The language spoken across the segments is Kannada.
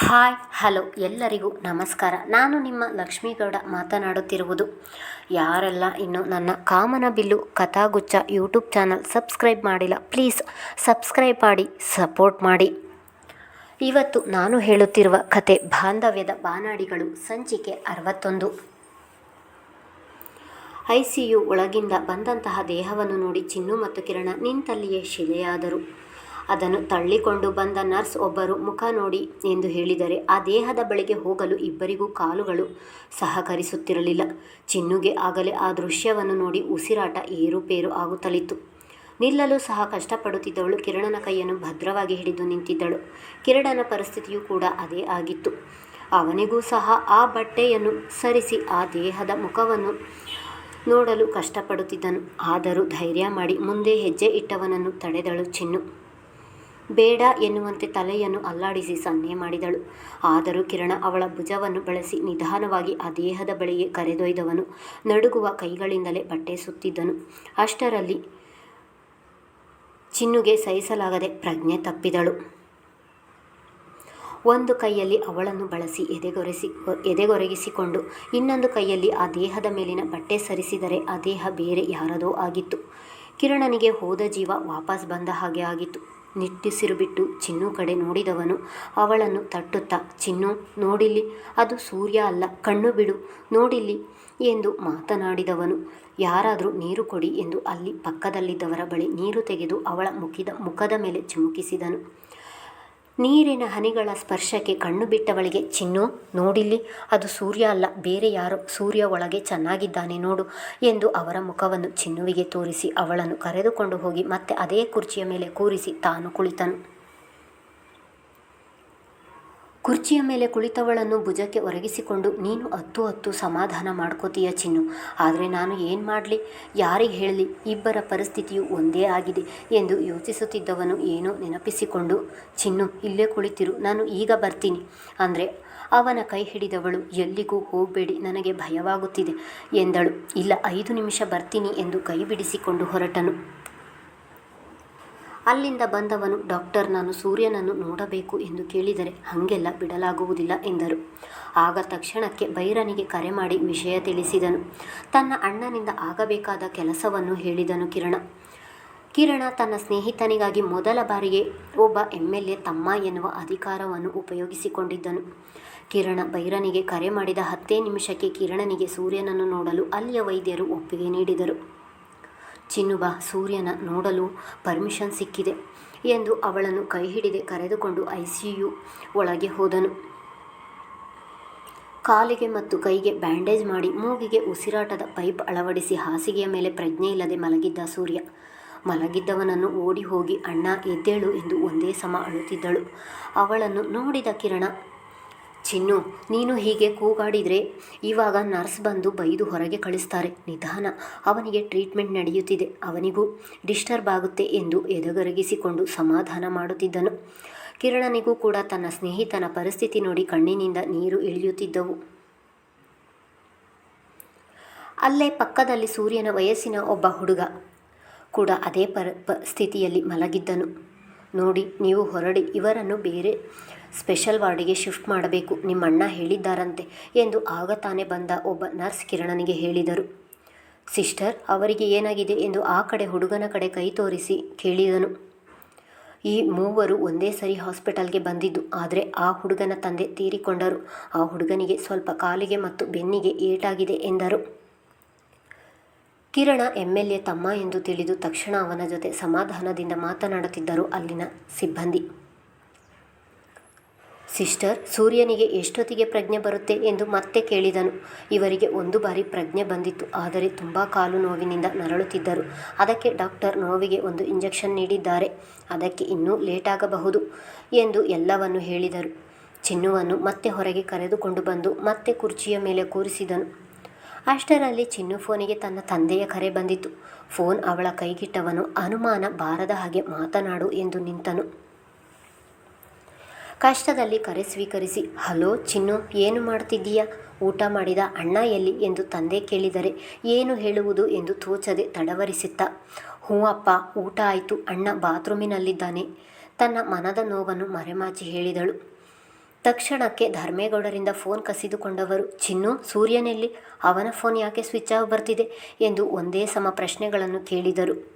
ಹಾಯ್, ಹಲೋ, ಎಲ್ಲರಿಗೂ ನಮಸ್ಕಾರ. ನಾನು ನಿಮ್ಮ ಲಕ್ಷ್ಮೀಗೌಡ ಮಾತನಾಡುತ್ತಿರುವುದು. ಯಾರೆಲ್ಲ ಇನ್ನು ನನ್ನ Kamanabillu Kathaguccha YouTube channel subscribe ಮಾಡಿಲ್ಲ, ಪ್ಲೀಸ್ ಸಬ್ಸ್ಕ್ರೈಬ್ ಮಾಡಿ, ಸಪೋರ್ಟ್ ಮಾಡಿ. ಇವತ್ತು ನಾನು ಹೇಳುತ್ತಿರುವ ಕತೆ ಬಾಂಧವ್ಯದ ಬಾನಾಡಿಗಳು, ಸಂಚಿಕೆ ಅರವತ್ತೊಂದು. ಐ ಸಿ ಯು ಒಳಗಿಂದ ಬಂದಂತಹ ದೇಹವನ್ನು ನೋಡಿ ಚಿನ್ನು ಮತ್ತು ಕಿರಣ ನಿಂತಲ್ಲಿಯೇ ಶಿಲೆಯಾದರು. ಅದನ್ನು ತಳ್ಳಿಕೊಂಡು ಬಂದ ನರ್ಸ್ ಒಬ್ಬರು ಮುಖ ನೋಡಿ ಎಂದು ಹೇಳಿದರೆ, ಆ ದೇಹದ ಬಳಿಗೆ ಹೋಗಲು ಇಬ್ಬರಿಗೂ ಕಾಲುಗಳು ಸಹಕರಿಸುತ್ತಿರಲಿಲ್ಲ. ಚಿನ್ನುಗೆ ಆಗಲೇ ಆ ದೃಶ್ಯವನ್ನು ನೋಡಿ ಉಸಿರಾಟ ಏರುಪೇರು ಆಗುತ್ತಲಿತ್ತು. ನಿಲ್ಲಲು ಸಹ ಕಷ್ಟಪಡುತ್ತಿದ್ದವಳು ಕಿರಣನ ಕೈಯನ್ನು ಭದ್ರವಾಗಿ ಹಿಡಿದು ನಿಂತಿದ್ದಳು. ಕಿರಣನ ಪರಿಸ್ಥಿತಿಯೂ ಕೂಡ ಅದೇ ಆಗಿತ್ತು. ಅವನಿಗೂ ಸಹ ಆ ಬಟ್ಟೆಯನ್ನು ಸರಿಸಿ ಆ ದೇಹದ ಮುಖವನ್ನು ನೋಡಲು ಕಷ್ಟಪಡುತ್ತಿದ್ದನು. ಆದರೂ ಧೈರ್ಯ ಮಾಡಿ ಮುಂದೆ ಹೆಜ್ಜೆ ಇಟ್ಟವನನ್ನು ತಡೆದಳು ಚಿನ್ನು. ಬೇಡ ಎನ್ನುವಂತೆ ತಲೆಯನ್ನು ಅಲ್ಲಾಡಿಸಿ ಸನ್ನೆ ಮಾಡಿದಳು. ಆದರೂ ಕಿರಣ ಅವಳ ಭುಜವನ್ನು ಬಳಸಿ ನಿಧಾನವಾಗಿ ಆ ದೇಹದ ಬಳಿಗೆ ಕರೆದೊಯ್ದವನು. ನಡುಗುವ ಕೈಗಳಿಂದಲೇ ಬಟ್ಟೆ ಸುತ್ತಿದ್ದನು. ಅಷ್ಟರಲ್ಲಿ ಚಿನ್ನುಗೆ ಸಹಿಸಲಾಗದೆ ಪ್ರಜ್ಞೆ ತಪ್ಪಿದಳು. ಒಂದು ಕೈಯಲ್ಲಿ ಅವಳನ್ನು ಬಳಸಿ ಎದೆಗೊರೆಸಿ, ಎದೆಗೊರಗಿಸಿಕೊಂಡು ಇನ್ನೊಂದು ಕೈಯಲ್ಲಿ ಆ ದೇಹದ ಮೇಲಿನ ಬಟ್ಟೆ ಸರಿಸಿದರೆ ಆ ದೇಹ ಬೇರೆ ಯಾರದೋ ಆಗಿತ್ತು. ಕಿರಣನಿಗೆ ಹೋದ ಜೀವ ವಾಪಸ್ ಬಂದ ಹಾಗೆ ಆಗಿತ್ತು. ನಿಟ್ಟುಸಿರು ಬಿಟ್ಟು ಚಿನ್ನು ಕಡೆ ನೋಡಿದವನು. ಅವಳನ್ನು ತಟ್ಟುತ್ತಾ, ಚಿನ್ನು, ನೋಡಿಲ್ಲಿ. ಅದು ಸೂರ್ಯ ಅಲ್ಲ, ಕಣ್ಣು ಬಿಡು. ನೋಡಿಲ್ಲಿ ಎಂದು ಮಾತನಾಡಿದವನು. ಯಾರಾದರೂ ನೀರು ಕೊಡಿ ಎಂದು ಅಲ್ಲಿ ಪಕ್ಕದಲ್ಲಿದ್ದವರ ಬಳಿ ನೀರು ತೆಗೆದು ಅವಳ ಮುಖಿದ, ಮುಖದ ಮೇಲೆ ಚಿಮುಕಿಸಿದನು. ನೀರಿನ ಹನಿಗಳ ಸ್ಪರ್ಶಕ್ಕೆ ಕಣ್ಣು ಬಿಟ್ಟವಳಿಗೆ, ಚಿನ್ನು, ನೋಡಿಲ್ಲಿ, ಅದು ಸೂರ್ಯ ಅಲ್ಲ, ಬೇರೆ ಯಾರೋ? ಸೂರ್ಯ ಒಳಗೆ ಚೆನ್ನಾಗಿದ್ದಾನೆ ನೋಡು ಎಂದು ಅವರ ಮುಖವನ್ನು ಚಿನ್ನುವಿಗೆ ತೋರಿಸಿ ಅವಳನ್ನು ಕರೆದುಕೊಂಡು ಹೋಗಿ ಮತ್ತೆ ಅದೇ ಕುರ್ಚಿಯ ಮೇಲೆ ಕೂರಿಸಿ ತಾನು ಕುಳಿತನು. ಕುರ್ಚಿಯ ಮೇಲೆ ಕುಳಿತವಳನ್ನು ಭುಜಕ್ಕೆ ಒರಗಿಸಿಕೊಂಡು, ನೀನು ಹತ್ತು ಹತ್ತು ಸಮಾಧಾನ ಮಾಡ್ಕೋತೀಯ ಚಿನ್ನು. ಆದರೆ ನಾನು ಏನು ಮಾಡಲಿ? ಯಾರಿಗೆ ಹೇಳಲಿ? ಇಬ್ಬರ ಪರಿಸ್ಥಿತಿಯು ಒಂದೇ ಆಗಿದೆ ಎಂದು ಯೋಚಿಸುತ್ತಿದ್ದವನು ಏನೋ ನೆನಪಿಸಿಕೊಂಡು, ಚಿನ್ನು, ಇಲ್ಲೇ ಕುಳಿತಿರು. ನಾನು ಈಗ ಬರ್ತೀನಿ. ಅಂದರೆ, ಅವನ ಕೈ ಹಿಡಿದವಳು ಎಲ್ಲಿಗೂ ಹೋಗಬೇಡಿ. ನನಗೆ ಭಯವಾಗುತ್ತಿದೆ ಎಂದಳು. ಇಲ್ಲ, ಐದು ನಿಮಿಷ ಬರ್ತೀನಿ ಎಂದು ಕೈ ಬಿಡಿಸಿಕೊಂಡು ಹೊರಟನು. ಅಲ್ಲಿಂದ ಬಂದವನು ಡಾಕ್ಟರ್ ನಾನು ಸೂರ್ಯನನ್ನು ನೋಡಬೇಕು ಎಂದು ಕೇಳಿದರೆ ಹಾಗೆಲ್ಲ ಬಿಡಲಾಗುವುದಿಲ್ಲ ಎಂದರು. ಆಗ ತಕ್ಷಣಕ್ಕೆ ಭೈರನಿಗೆ ಕರೆ ಮಾಡಿ ವಿಷಯ ತಿಳಿಸಿದನು. ತನ್ನ ಅಣ್ಣನಿಂದ ಆಗಬೇಕಾದ ಕೆಲಸವನ್ನು ಹೇಳಿದನು ಕಿರಣ. ಕಿರಣ ತನ್ನ ಸ್ನೇಹಿತನಿಗಾಗಿ ಮೊದಲ ಬಾರಿಗೆ ಒಬ್ಬ ಎಂ ಎಲ್ ಎ ತಮ್ಮ ಎನ್ನುವ ಅಧಿಕಾರವನ್ನು ಉಪಯೋಗಿಸಿಕೊಂಡಿದ್ದನು. ಕಿರಣ ಭೈರನಿಗೆ ಕರೆ ಮಾಡಿದ ಹತ್ತೇ ನಿಮಿಷಕ್ಕೆ ಕಿರಣನಿಗೆ ಸೂರ್ಯನನ್ನು ನೋಡಲು ಅಲ್ಲಿಯ ವೈದ್ಯರು ಒಪ್ಪಿಗೆ ನೀಡಿದರು. ಚಿನ್ನುಬ ಸೂರ್ಯನ ನೋಡಲು ಪರ್ಮಿಷನ್ ಸಿಕ್ಕಿದೆ ಎಂದು ಅವಳನ್ನು ಕೈ ಹಿಡಿದೆ ಕರೆದುಕೊಂಡು ಐ ಯು ಒಳಗೆ ಹೋದನು. ಕಾಲಿಗೆ ಮತ್ತು ಕೈಗೆ ಬ್ಯಾಂಡೇಜ್ ಮಾಡಿ ಮೂಗಿಗೆ ಉಸಿರಾಟದ ಪೈಪ್ ಅಳವಡಿಸಿ ಹಾಸಿಗೆಯ ಮೇಲೆ ಪ್ರಜ್ಞೆ ಇಲ್ಲದೆ ಮಲಗಿದ್ದ ಸೂರ್ಯ. ಮಲಗಿದ್ದವನನ್ನು ಓಡಿ ಹೋಗಿ ಅಣ್ಣ ಎದ್ದೇಳು ಎಂದು ಒಂದೇ ಸಮ ಅಳುತ್ತಿದ್ದಳು. ಅವಳನ್ನು ನೋಡಿದ ಕಿರಣ ಚಿನ್ನು, ನೀನು ಹೀಗೆ ಕೂಗಾಡಿದರೆ ಇವಾಗ ನರ್ಸ್ ಬಂದು ಬೈದು ಹೊರಗೆ ಕಳಿಸ್ತಾರೆ. ನಿಧಾನ. ಅವನಿಗೆ ಟ್ರೀಟ್ಮೆಂಟ್ ನಡೆಯುತ್ತಿದೆ. ಅವನಿಗೂ ಡಿಸ್ಟರ್ಬ್ ಆಗುತ್ತೆ ಎಂದು ಎದೆಗರಗಿಸಿಕೊಂಡು ಸಮಾಧಾನ ಮಾಡುತ್ತಿದ್ದನು. ಕಿರಣನಿಗೂ ಕೂಡ ತನ್ನ ಸ್ನೇಹಿತನ ಪರಿಸ್ಥಿತಿ ನೋಡಿ ಕಣ್ಣಿನಿಂದ ನೀರು ಇಳಿಯುತ್ತಿದ್ದವು. ಅಲ್ಲೇ ಪಕ್ಕದಲ್ಲಿ ಸೂರ್ಯನ ವಯಸ್ಸಿನ ಒಬ್ಬ ಹುಡುಗ ಕೂಡ ಅದೇ ಪರ ಸ್ಥಿತಿಯಲ್ಲಿ ಮಲಗಿದ್ದನು. ನೋಡಿ, ನೀವು ಹೊರಡಿ, ಇವರನ್ನು ಬೇರೆ ಸ್ಪೆಷಲ್ ವಾರ್ಡಿಗೆ ಶಿಫ್ಟ್ ಮಾಡಬೇಕು, ನಿಮ್ಮಣ್ಣ ಹೇಳಿದ್ದಾರಂತೆ ಎಂದು ಆಗ ತಾನೇ ಬಂದ ಒಬ್ಬ ನರ್ಸ್ ಕಿರಣನಿಗೆ ಹೇಳಿದರು. ಸಿಸ್ಟರ್, ಅವರಿಗೆ ಏನಾಗಿದೆ ಎಂದು ಆ ಕಡೆ ಹುಡುಗನ ಕಡೆ ಕೈ ತೋರಿಸಿ ಕೇಳಿದನು. ಈ ಮೂವರು ಒಂದೇ ಸರಿ ಹಾಸ್ಪಿಟಲ್ಗೆ ಬಂದಿದ್ದು, ಆದರೆ ಆ ಹುಡುಗನ ತಂದೆ ತೀರಿಕೊಂಡರು. ಆ ಹುಡುಗನಿಗೆ ಸ್ವಲ್ಪ ಕಾಲಿಗೆ ಮತ್ತು ಬೆನ್ನಿಗೆ ಏಟಾಗಿದೆ ಎಂದರು. ಕಿರಣ ಎಂ ಎಲ್ ಎ ತಮ್ಮ ಎಂದು ತಿಳಿದು ತಕ್ಷಣ ಅವನ ಜೊತೆ ಸಮಾಧಾನದಿಂದ ಮಾತನಾಡುತ್ತಿದ್ದರು ಅಲ್ಲಿನ ಸಿಬ್ಬಂದಿ. ಸಿಸ್ಟರ್, ಸೂರ್ಯನಿಗೆ ಎಷ್ಟೊತ್ತಿಗೆ ಪ್ರಜ್ಞೆ ಬರುತ್ತೆ ಎಂದು ಮತ್ತೆ ಕೇಳಿದನು. ಇವರಿಗೆ ಒಂದು ಬಾರಿ ಪ್ರಜ್ಞೆ ಬಂದಿತ್ತು. ಆದರೆ ತುಂಬ ಕಾಲು ನೋವಿನಿಂದ ನರಳುತ್ತಿದ್ದರು. ಅದಕ್ಕೆ ಡಾಕ್ಟರ್ ನೋವಿಗೆ ಒಂದು ಇಂಜೆಕ್ಷನ್ ನೀಡಿದ್ದಾರೆ. ಅದಕ್ಕೆ ಇನ್ನೂ ಲೇಟಾಗಬಹುದು ಎಂದು ಎಲ್ಲವನ್ನು ಹೇಳಿದರು. ಚಿನ್ನುವನ್ನು ಮತ್ತೆ ಹೊರಗೆ ಕರೆದುಕೊಂಡು ಬಂದು ಮತ್ತೆ ಕುರ್ಚಿಯ ಮೇಲೆ ಕೂರಿಸಿದನು. ಅಷ್ಟರಲ್ಲಿ ಚಿನ್ನು ಫೋನಿಗೆ ತನ್ನ ತಂದೆಯ ಕರೆ ಬಂದಿತು ಫೋನ್ ಅವಳ ಕೈಗಿಟ್ಟವನು, ಅನುಮಾನ ಬಾರದ ಹಾಗೆ ಮಾತನಾಡು ಎಂದು ನಿಂತನು. ಕಷ್ಟದಲ್ಲಿ ಕರೆ ಸ್ವೀಕರಿಸಿ, ಹಲೋ ಚಿನ್ನು, ಏನು ಮಾಡ್ತಿದ್ದೀಯಾ? ಊಟ ಮಾಡಿದ ಅಣ್ಣ ಎಲ್ಲಿ? ಎಂದು ತಂದೆ ಕೇಳಿದರೆ, ಏನು ಹೇಳುವುದು? ಎಂದು ತೋಚದೆ ತಡವರಿಸಿತ್ತ ಹ್ಞೂ ಅಪ್ಪ, ಊಟ ಆಯಿತು, ಅಣ್ಣ ಬಾತ್ರೂಮಿನಲ್ಲಿದ್ದಾನೆ. ತನ್ನ ಮನದ ನೋವನ್ನು ಮರೆಮಾಚಿ ಹೇಳಿದಳು. ತಕ್ಷಣಕ್ಕೆ ಧರ್ಮೇಗೌಡರಿಂದ ಫೋನ್ ಕಸಿದುಕೊಂಡವರು, ಚಿನ್ನು, ಸೂರ್ಯನೆಲ್ಲಿ? ಅವನ ಫೋನ್ ಯಾಕೆ ಸ್ವಿಚ್ ಆಫ್ ಬರ್ತಿದೆ? ಎಂದು ಒಂದೇ ಸಮ ಪ್ರಶ್ನೆಗಳನ್ನು ಕೇಳಿದರು.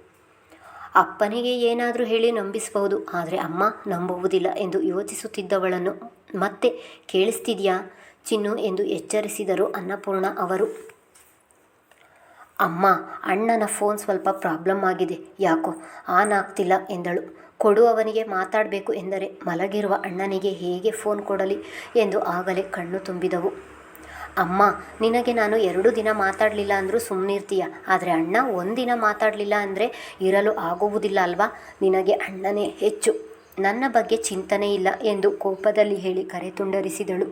ಅಪ್ಪನಿಗೆ ಏನಾದರೂ ಹೇಳಿ ನಂಬಿಸಬಹುದು, ಆದರೆ ಅಮ್ಮ ನಂಬುವುದಿಲ್ಲ ಎಂದು ಯೋಚಿಸುತ್ತಿದ್ದವಳನ್ನು ಮತ್ತೆ ಕೇಳಿಸ್ತಿದ್ಯಾ ಚಿನ್ನು ಎಂದು ಎಚ್ಚರಿಸಿದರು ಅನ್ನಪೂರ್ಣ ಅವರು. ಅಮ್ಮ, ಅಣ್ಣನ ಫೋನ್ ಸ್ವಲ್ಪ ಪ್ರಾಬ್ಲಮ್ ಆಗಿದೆ, ಯಾಕೋ ಆನ್ ಆಗ್ತಿಲ್ಲ ಎಂದಳು. ಕೊಡು ಅವನಿಗೆ ಮಾತಾಡಬೇಕು ಎಂದರೆ ಮಲಗಿರುವ ಅಣ್ಣನಿಗೆ ಹೇಗೆ ಫೋನ್ ಕೊಡಲಿ ಎಂದು ಆಗಲೇ ಕಣ್ಣು ತುಂಬಿದವು. ಅಮ್ಮ, ನಿನಗೆ ನಾನು ಎರಡು ದಿನ ಮಾತಾಡಲಿಲ್ಲ ಅಂದರೂ ಸುಮ್ಮನಿರ್ತೀಯ ಆದರೆ ಅಣ್ಣ ಒಂದಿನ ಮಾತಾಡಲಿಲ್ಲ ಅಂದರೆ ಇರಲು ಆಗುವುದಿಲ್ಲ ಅಲ್ವಾ? ನಿನಗೆ ಅಣ್ಣನೇ ಹೆಚ್ಚು. ನನ್ನ ಬಗ್ಗೆ ಚಿಂತನೆ ಇಲ್ಲ ಎಂದು ಕೋಪದಲ್ಲಿ ಹೇಳಿ ಕರೆ ತುಂಡರಿಸಿದಳು.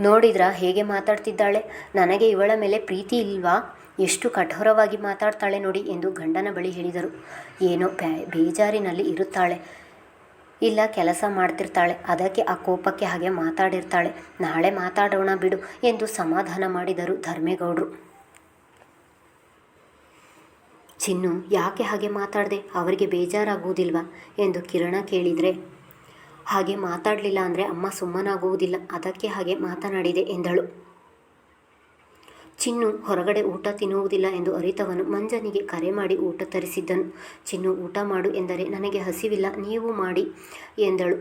ನೋಡಿದ್ರಾ, ಹೇಗೆ ಮಾತಾಡ್ತಿದ್ದಾಳೆ? ನನಗೆ ಇವಳ ಮೇಲೆ ಪ್ರೀತಿ ಇಲ್ವಾ? ಎಷ್ಟು ಕಠೋರವಾಗಿ ಮಾತಾಡ್ತಾಳೆ ನೋಡಿ ಎಂದು ಗಂಡನ ಬಳಿ ಹೇಳಿದರು. ಏನೋ ಬೇಜಾರಿನಲ್ಲಿ ಇರುತ್ತಾಳೆ. ಇಲ್ಲ ಕೆಲಸ ಮಾಡ್ತಿರ್ತಾಳೆ. ಅದಕ್ಕೆ ಆ ಕೋಪಕ್ಕೆ ಹಾಗೆ ಮಾತಾಡಿರ್ತಾಳೆ. ನಾಳೆ ಮಾತಾಡೋಣ ಬಿಡು ಎಂದು ಸಮಾಧಾನ ಮಾಡಿದರು ಧರ್ಮೇಗೌಡರು. ಚಿನ್ನು ಯಾಕೆ ಹಾಗೆ ಮಾತಾಡದೆ? ಅವರಿಗೆ ಬೇಜಾರಾಗುವುದಿಲ್ವಾ? ಎಂದು ಕಿರಣ ಕೇಳಿದರೆ, ಹಾಗೆ ಮಾತಾಡಲಿಲ್ಲ ಅಂದರೆ ಅಮ್ಮ ಸುಮ್ಮನಾಗುವುದಿಲ್ಲ. ಅದಕ್ಕೆ ಹಾಗೆ ಮಾತನಾಡಿದೆ ಎಂದಳು. ಚಿನ್ನು ಹೊರಗಡೆ ಊಟ ತಿನ್ನುವುದಿಲ್ಲ ಎಂದು ಅರಿತವನು. ಮಂಜನಿಗೆ ಕರೆ ಮಾಡಿ ಊಟ ತರಿಸಿದ್ದನು. ಚಿನ್ನು, ಊಟ ಮಾಡು ಎಂದರೆ ನನಗೆ ಹಸಿವಿಲ್ಲ, ನೀವು ಮಾಡಿ ಎಂದಳು.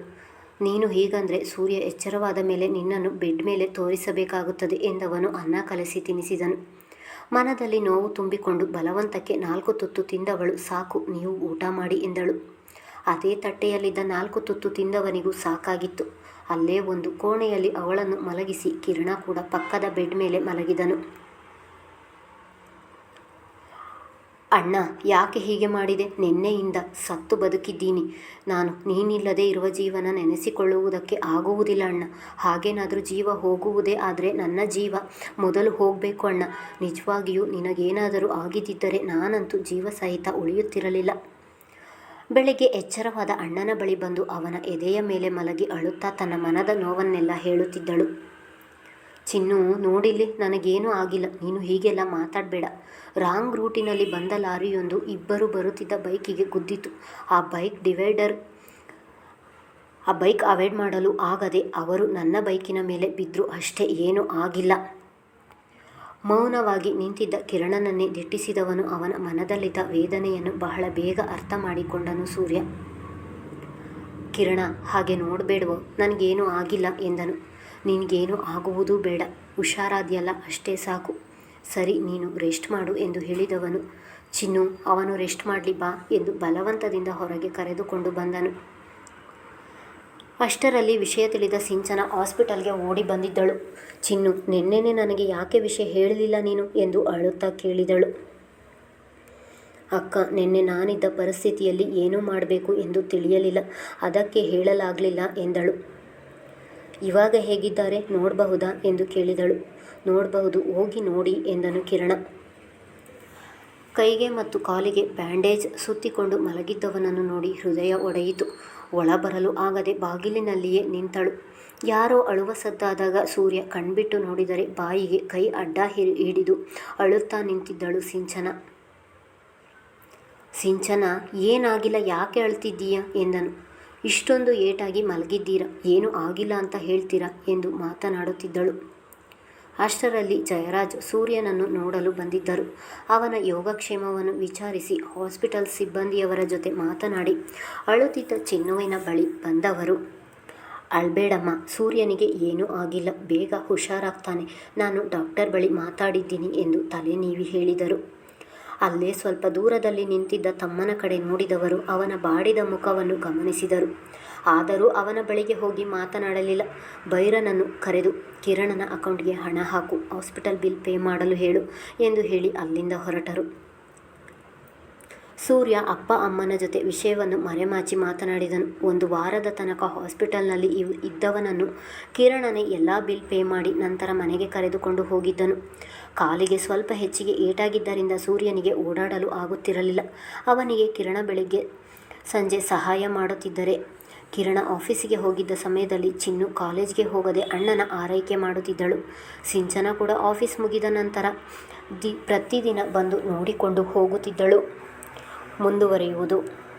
ನೀನು ಹೀಗಂದರೆ ಸೂರ್ಯ ಎಚ್ಚರವಾದ ಮೇಲೆ ನಿನ್ನನ್ನು ಬೆಡ್ ಮೇಲೆ ತೋರಿಸಬೇಕಾಗುತ್ತದೆ ಎಂದವನು ಅನ್ನ ಕಲಸಿ ತಿನ್ನಿಸಿದನು. ಮನದಲ್ಲಿ ನೋವು ತುಂಬಿಕೊಂಡು ಬಲವಂತಕ್ಕೆ ನಾಲ್ಕು ತುತ್ತು ತಿಂದವಳು. ಸಾಕು, ನೀವು ಊಟ ಮಾಡಿ ಎಂದಳು. ಅದೇ ತಟ್ಟೆಯಲ್ಲಿದ್ದ ನಾಲ್ಕು ತುತ್ತು ತಿಂದವನಿಗೂ ಸಾಕಾಗಿತ್ತು. ಅಲ್ಲೇ ಒಂದು ಕೋಣೆಯಲ್ಲಿ ಅವಳನ್ನು ಮಲಗಿಸಿ ಕಿರಣ ಕೂಡ ಪಕ್ಕದ ಬೆಡ್ ಮೇಲೆ ಮಲಗಿದನು. ಅಣ್ಣ, ಯಾಕೆ ಹೀಗೆ ಮಾಡಿದೆ? ನಿನ್ನೆಯಿಂದ ಸತ್ತು ಬದುಕಿದ್ದೀನಿ. ನಾನು ನೀನಿಲ್ಲದೆ ಇರುವ ಜೀವನ ನೆನೆಸಿಕೊಳ್ಳುವುದಕ್ಕೆ ಆಗುವುದಿಲ್ಲ ಅಣ್ಣ. ಹಾಗೇನಾದರೂ ಜೀವ ಹೋಗುವುದೇ ಆದರೆ ನನ್ನ ಜೀವ. ಮೊದಲು ಹೋಗಬೇಕು ಅಣ್ಣ. ನಿಜವಾಗಿಯೂ ನಿನಗೇನಾದರೂ ಆಗಿದ್ದಿದ್ದರೆ ನಾನಂತೂ ಜೀವ ಸಹಿತ ಉಳಿಯುತ್ತಿರಲಿಲ್ಲ. ಬೆಳಿಗ್ಗೆ ಎಚ್ಚರವಾದ ಅಣ್ಣನ ಬಳಿ ಬಂದು ಅವನ ಎದೆಯ ಮೇಲೆ ಮಲಗಿ ಅಳುತ್ತಾ ತನ್ನ ಮನದ ನೋವನ್ನೆಲ್ಲ ಹೇಳುತ್ತಿದ್ದಳು. ಚಿನ್ನು, ನೋಡಿಲ್ಲಿ ನನಗೇನೂ ಆಗಿಲ್ಲ. ನೀನು ಹೀಗೆಲ್ಲ ಮಾತಾಡಬೇಡ. ರಾಂಗ್ ರೂಟಿನಲ್ಲಿ ಬಂದ ಲಾರಿಯೊಂದು ಇಬ್ಬರು ಬರುತ್ತಿದ್ದ ಬೈಕಿಗೆ ಗುದ್ದಿತು. ಆ ಬೈಕ್ ಡಿವೈಡರ್, ಆ ಬೈಕ್ ಅವಾಯ್ಡ್ ಮಾಡಲು ಆಗದೆ ಅವರು ನನ್ನ ಬೈಕಿನ ಮೇಲೆ ಬಿದ್ದರು ಅಷ್ಟೇ ಏನೂ ಆಗಿಲ್ಲ. ಮೌನವಾಗಿ ನಿಂತಿದ್ದ ಕಿರಣನನ್ನೇ ದಿಟ್ಟಿಸಿದವನು ಅವನ ಮನದಲ್ಲಿದ್ದ ವೇದನೆಯನ್ನು ಬಹಳ ಬೇಗ ಅರ್ಥ ಮಾಡಿಕೊಂಡನು ಸೂರ್ಯ. ಕಿರಣ, ಹಾಗೆ ನೋಡಬೇಡವೋ, ನನಗೇನೂ ಆಗಿಲ್ಲ ಎಂದನು. ನಿನಗೇನೂ ಆಗುವುದೂ ಬೇಡ. ಹುಷಾರಾದ್ಯಲ್ಲ ಅಷ್ಟೇ ಸಾಕು. ಸರಿ, ನೀನು ರೆಸ್ಟ್ ಮಾಡು ಎಂದು ಹೇಳಿದವನು. ಚಿನ್ನು, ಅವನು ರೆಸ್ಟ್ ಮಾಡಲಿ ಬಾ ಎಂದು ಬಲವಂತದಿಂದ ಹೊರಗೆ ಕರೆದುಕೊಂಡು ಬಂದನು. ಅಷ್ಟರಲ್ಲಿ ವಿಷಯ ತಿಳಿದ ಸಿಂಚನ ಹಾಸ್ಪಿಟಲ್ಗೆ ಓಡಿ ಬಂದಿದ್ದಳು. ಚಿನ್ನು, ನಿನ್ನೆನೆ ನನಗೆ ಯಾಕೆ ವಿಷಯ ಹೇಳಲಿಲ್ಲ ನೀನು ಎಂದು ಅಳುತ್ತಾ ಕೇಳಿದಳು. ಅಕ್ಕ, ನಿನ್ನೆ ನಾನಿದ್ದ ಪರಿಸ್ಥಿತಿಯಲ್ಲಿ ಏನು ಮಾಡಬೇಕು ಎಂದು ತಿಳಿಯಲಿಲ್ಲ. ಅದಕ್ಕೆ ಹೇಳಲಾಗಲಿಲ್ಲ ಎಂದಳು. ಇವಾಗ ಹೇಗಿದ್ದಾರೆ ನೋಡಬಹುದಾ ಎಂದು ಕೇಳಿದಳು. ನೋಡಬಹುದು, ಹೋಗಿ ನೋಡಿ ಎಂದನು ಕಿರಣ. ಕೈಗೆ ಮತ್ತು ಕಾಲಿಗೆ ಬ್ಯಾಂಡೇಜ್ ಸುತ್ತಿಕೊಂಡು ಮಲಗಿದ್ದವನನ್ನು ನೋಡಿ ಹೃದಯ ಒಡೆಯಿತು. ಒಳಬರಲು ಆಗದೆ ಬಾಗಿಲಿನಲ್ಲಿಯೇ ನಿಂತಳು. ಯಾರೋ ಅಳುವ ಸದ್ದಾದಾಗ ಸೂರ್ಯ ಕಣ್ಬಿಟ್ಟು ನೋಡಿದರೆ ಬಾಯಿಗೆ ಕೈ ಅಡ್ಡ ಹಿಡಿದು ಅಳುತ್ತಾ ನಿಂತಿದ್ದಳು ಸಿಂಚನ. ಸಿಂಚನ, ಏನಾಗಿಲ್ಲ, ಯಾಕೆ ಅಳ್ತಿದ್ದೀಯ ಎಂದನು. ಇಷ್ಟೊಂದು ಏಟಾಗಿ ಮಲಗಿದ್ದೀರಾ? ಏನು ಆಗಿಲ್ಲ ಅಂತ ಹೇಳ್ತೀರಾ? ಎಂದು ಮಾತನಾಡುತ್ತಿದ್ದಳು. ಅಷ್ಟರಲ್ಲಿ ಜಯರಾಜ್ ಸೂರ್ಯನನ್ನು ನೋಡಲು ಬಂದಿದ್ದರು. ಅವನ ಯೋಗಕ್ಷೇಮವನ್ನು ವಿಚಾರಿಸಿ ಹಾಸ್ಪಿಟಲ್ ಸಿಬ್ಬಂದಿಯವರ ಜೊತೆ ಮಾತನಾಡಿ, ಅಳುತ್ತಿದ್ದ ಚಿನ್ನುವಿನ ಬಳಿ ಬಂದವರು, ಅಳ್ಬೇಡಮ್ಮ, ಸೂರ್ಯನಿಗೆ ಏನೂ ಆಗಿಲ್ಲ. ಬೇಗ ಹುಷಾರಾಗ್ತಾನೆ. ನಾನು ಡಾಕ್ಟರ್ ಬಳಿ ಮಾತಾಡಿದ್ದೀನಿ ಎಂದು ತಲೆ ನೀವಿ ಹೇಳಿದರು. ಅಲ್ಲೇ ಸ್ವಲ್ಪ ದೂರದಲ್ಲಿ ನಿಂತಿದ್ದ ತಮ್ಮನ ಕಡೆ ನೋಡಿದವರು ಅವನ ಬಾಡಿದ ಮುಖವನ್ನು ಗಮನಿಸಿದರು. ಆದರೂ ಅವನ ಬಳಿಗೆ ಹೋಗಿ ಮಾತನಾಡಲಿಲ್ಲ. ಭೈರನನ್ನು ಕರೆದು, ಕಿರಣನ ಅಕೌಂಟ್ಗೆ ಹಣ ಹಾಕು, ಹಾಸ್ಪಿಟಲ್ ಬಿಲ್ ಪೇ ಮಾಡಲು ಹೇಳು ಎಂದು ಹೇಳಿ ಅಲ್ಲಿಂದ ಹೊರಟರು. ಸೂರ್ಯ ಅಪ್ಪ ಅಮ್ಮನ ಜೊತೆ ವಿಷಯವನ್ನು ಮರೆಮಾಚಿ ಮಾತನಾಡಿದನು. ಒಂದು ವಾರದ ತನಕ ಹಾಸ್ಪಿಟಲ್ನಲ್ಲಿ ಇವ್, ಇದ್ದವನನ್ನು ಕಿರಣನೇ ಎಲ್ಲ ಬಿಲ್ ಪೇ ಮಾಡಿ ನಂತರ ಮನೆಗೆ ಕರೆದುಕೊಂಡು ಹೋಗಿದ್ದನು. ಕಾಲಿಗೆ ಸ್ವಲ್ಪ ಹೆಚ್ಚಿಗೆ ಏಟಾಗಿದ್ದರಿಂದ ಸೂರ್ಯನಿಗೆ ಓಡಾಡಲು ಆಗುತ್ತಿರಲಿಲ್ಲ. ಅವನಿಗೆ ಕಿರಣ ಬೆಳಿಗ್ಗೆ ಸಂಜೆ ಸಹಾಯ ಮಾಡುತ್ತಿದ್ದರೆ. ಕಿರಣ ಆಫೀಸಿಗೆ ಹೋಗಿದ್ದ ಸಮಯದಲ್ಲಿ ಚಿನ್ನು ಕಾಲೇಜ್ಗೆ ಹೋಗದೆ ಅಣ್ಣನ ಆರೈಕೆ ಮಾಡುತ್ತಿದ್ದಳು. ಸಿಂಚನ ಕೂಡ ಆಫೀಸ್ ಮುಗಿದ ನಂತರ ದಿ, ಪ್ರತಿದಿನ ಬಂದು ನೋಡಿಕೊಂಡು ಹೋಗುತ್ತಿದ್ದಳು. ಮುಂದುವರಿಯುವುದು.